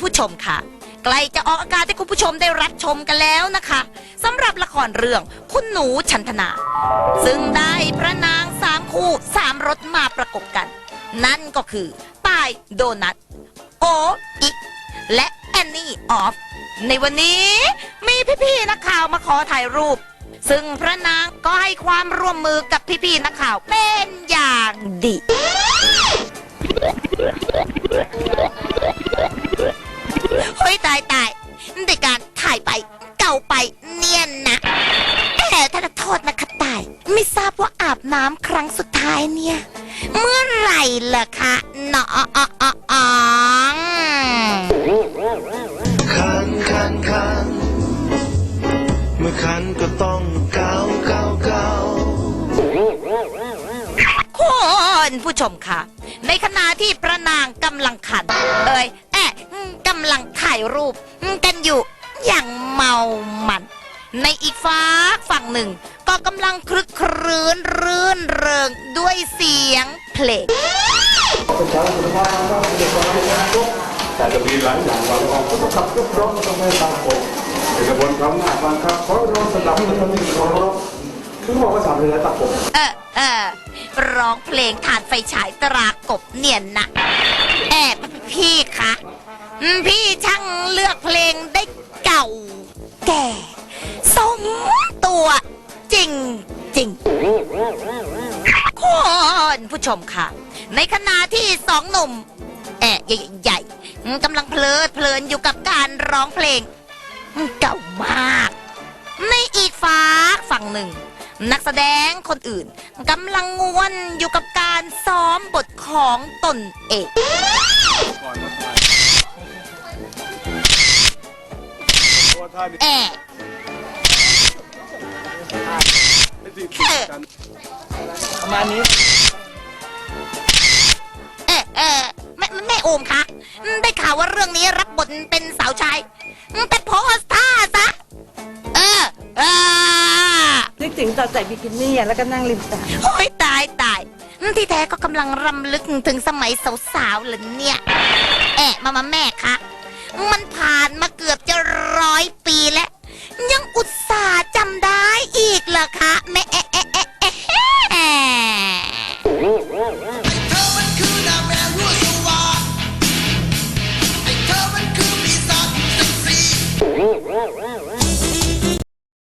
ผู้ชมค่ะ ใกล้จะออกอากาศให้คุณผู้ชมได้รับชมกันแล้วนะคะสำหรับละครเรื่องคุณหนูชันธนา ซึ่งได้พระนางสามคู่สามรสมาประกบกัน นั่นก็คือป้ายโดนัทโออิกและแอนนี่ออฟในวันนี้มีพี่ๆนักข่าวมาขอถ่ายรูป ซึ่งพระนางก็ให้ความร่วมมือกับพี่ๆนักข่าวเป็นอย่างดี ยตายตายในการถ่ายไปเก่าไปเนียนนะแต่ถ้าจะโทษนะคะตาย ไม่ทราบว่าอาบน้ำครั้งสุดท้ายเนี่ย เมื่อไหร่ล่ะคะเนาะอ๋ออ๋ออ๋อคันคันคันเมื่อคันก็ต้องเกาเกาเกาคุณผู้ชมคะในขณะที่พระน เมามัน ในอีกฟ้ากฝั่งหนึ่ง ก็กำลังคลึกครื้นรื่นเริงด้วยเสียงเพลงแต่จะมีหลายอย่างบางกองก็ต้องขับยกร้องต้องให้ตามกฎในกระบวนการหน้าบางครับขอร้องสนับสนุนขอร้องคือบอกว่าสามเลยตามกฎเออเออร้องเพลงฐานไฟฉายตรากบเนียนนะแอบพี่คะพี่ช ว จริงจริงคุณผู้ชมค่ะ ในขณะที่สองหนุ่มแอะใหญ่ๆกำลังเพลิดเพลินอยู่กับการร้องเพลง เก่ามาก ในอีกฟ้ากฝั่งหนึ่ง นักแสดงคนอื่นกำลังงวนอยู่กับการซ้อมบทของตนเองแอะ ไม่ติดติดกันประมาณนี้ เอะเอะแม่แม่โอมคะได้ข่าวว่าเรื่องนี้รับบทเป็นสาวชายแต่โพสท่าซะ เออเออนึกถึงตอนใส่บิกินี่อะแล้วก็นั่งริมสระโอ้ยตายตายที่แท้ก็กำลังรำลึกถึงสมัยสาวๆเลยเนี่ยแอะมามาแม่คะ มันผ่านมาเกือบจะร้อยปีแล้ว